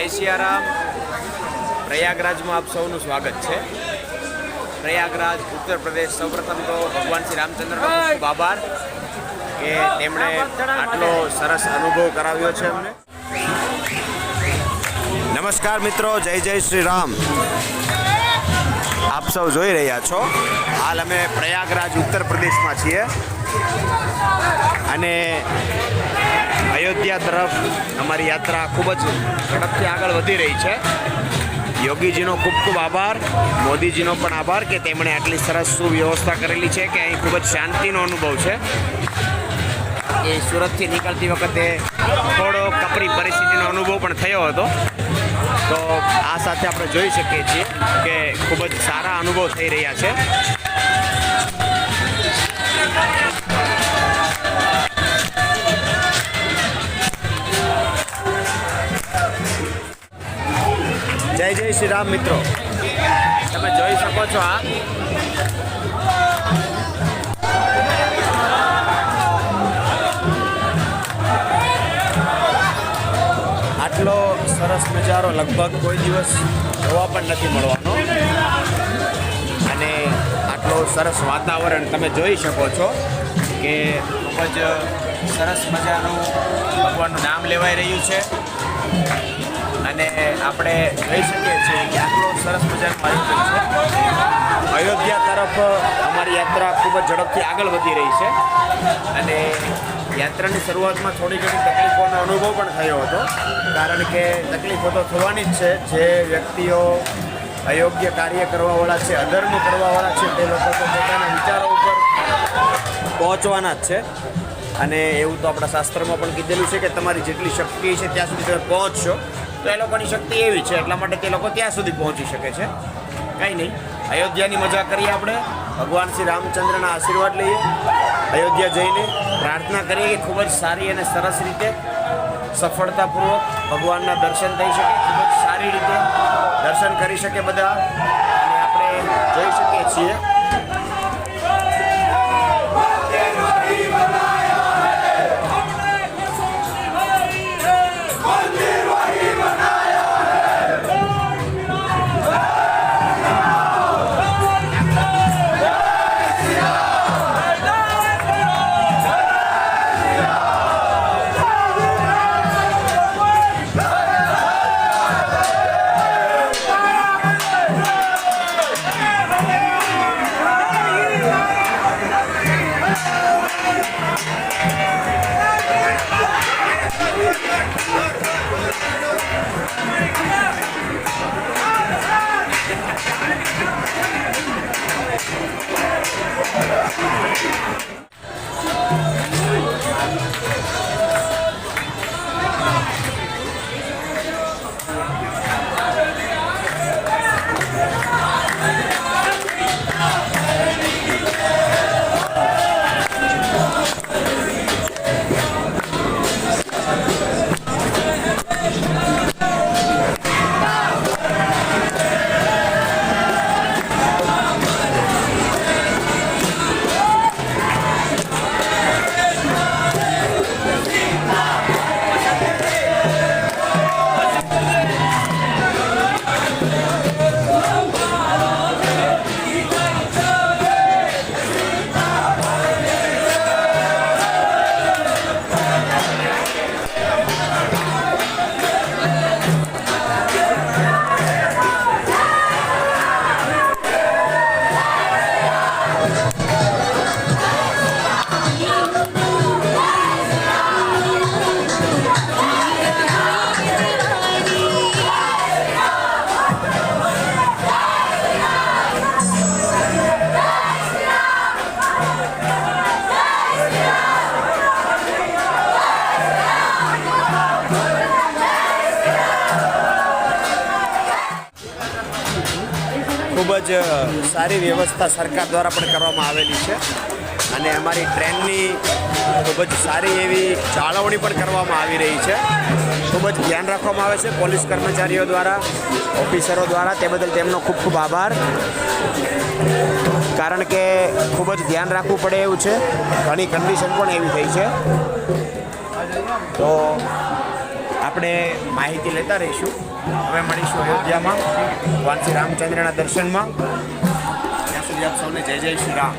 જય સિયારામ. પ્રયાગરાજમાં આપ સૌનું સ્વાગત છે. પ્રયાગરાજ ઉત્તર પ્રદેશ સૌપ્રથમ તો ભગવાન શ્રી રામચંદ્રનો ખૂબ ખૂબ આભાર કે તેમણે આટલો સરસ અનુભવ કરાવ્યો છે અમને. નમસ્કાર મિત્રો જય જય શ્રી રામ. આપ સૌ જોઈ રહ્યા છો. હાલ અમે પ્રયાગરાજ ઉત્તર પ્રદેશમાં છીએ. અને અયોધ્યા તરફ અમારી યાત્રા ખૂબ જ ઝડપથી આગળ વધી રહી છે. યોગીજીનો ખૂબ ખૂબ આભાર, મોદીજીનો પણ આભાર કે તેમણે આટલી સરસ સુવ્યવસ્થા કરેલી છે કે અહીં ખૂબ જ શાંતિનો અનુભવ છે. એ સુરતથી નીકળતી વખતે થોડો કપરી પરિસ્થિતિનો અનુભવ પણ થયો હતો. તો આ સાથે આપણે જોઈ શકીએ છીએ કે ખૂબ જ સારા અનુભવ થઈ રહ્યા છે. શ્રી રામ મિત્રો. તમે જોઈ શકો છો આ. આટલો સરસ નજારો લગભગ કોઈ દિવસ જોવા પણ નથી મળવાનો. અને આટલો સરસ વાતાવરણ તમે જોઈ શકો છો કે ખૂબ જ સરસ મજાનું ભગવાનનું નામ લેવાઈ રહ્યું છે. અને આપણે જોઈ શકીએ છીએ કે આટલો સરસ મજાનું આયોજન છે. અયોધ્યા તરફ, અમારી યાત્રા ખૂબ જ ઝડપથી આગળ વધી રહી છે. અને યાત્રાની શરૂઆતમાં થોડી ઘણી તકલીફોનો અનુભવ પણ થયો હતો. કારણ કે તકલીફો તો થવાની જ છે. જે વ્યક્તિઓ અયોગ્ય કાર્ય કરવાવાળા છે, અધર્મ કરવાવાળા છે, તે લોકો તો પોતાના વિચારો ઉપર પહોંચવાના જ છે. અને એવું તો આપણા શાસ્ત્રમાં પણ કીધેલું છે કે તમારી જેટલી શક્તિ છે, ત્યાં સુધી તમે પહોંચશો. તો એ લોકોની શક્તિ એવી છે, એટલા માટે તે લોકો ત્યાં સુધી પહોંચી શકે છે. કંઈ નહીં. અયોધ્યાની મજા કરીએ આપણે. ભગવાન શ્રી રામચંદ્રના આશીર્વાદ લઈએ. અયોધ્યા જઈને પ્રાર્થના કરીએ કે ખૂબ જ સારી અને સરસ રીતે સફળતાપૂર્વક ભગવાનના દર્શન થઈ શકે. ખૂબ જ સારી રીતે દર્શન કરી શકે બધા. અને આપણે જોઈ શકીએ છીએ ખૂબ જ સારી વ્યવસ્થા સરકાર દ્વારા પણ કરવામાં આવેલી છે. અને અમારી ટ્રેનની ખૂબ જ સારી એવી જાળવણી પણ કરવામાં આવી રહી છે. ખૂબ જ ધ્યાન રાખવામાં આવે છે પોલીસ કર્મચારીઓ દ્વારા, ઓફિસરો દ્વારા. તે બદલ તેમનો ખૂબ ખૂબ આભાર. કારણ કે ખૂબ જ ધ્યાન રાખવું પડે એવું છે. ઘણી કન્ડિશન પણ એવી થઈ છે. તો આપણે માહિતી લેતા રહીશું. હવે મળીશું અયોધ્યામાં ભગવાન શ્રી રામચંદ્રના દર્શનમાં. ત્યાં સુધી આપ સૌને જય જય શ્રી રામ.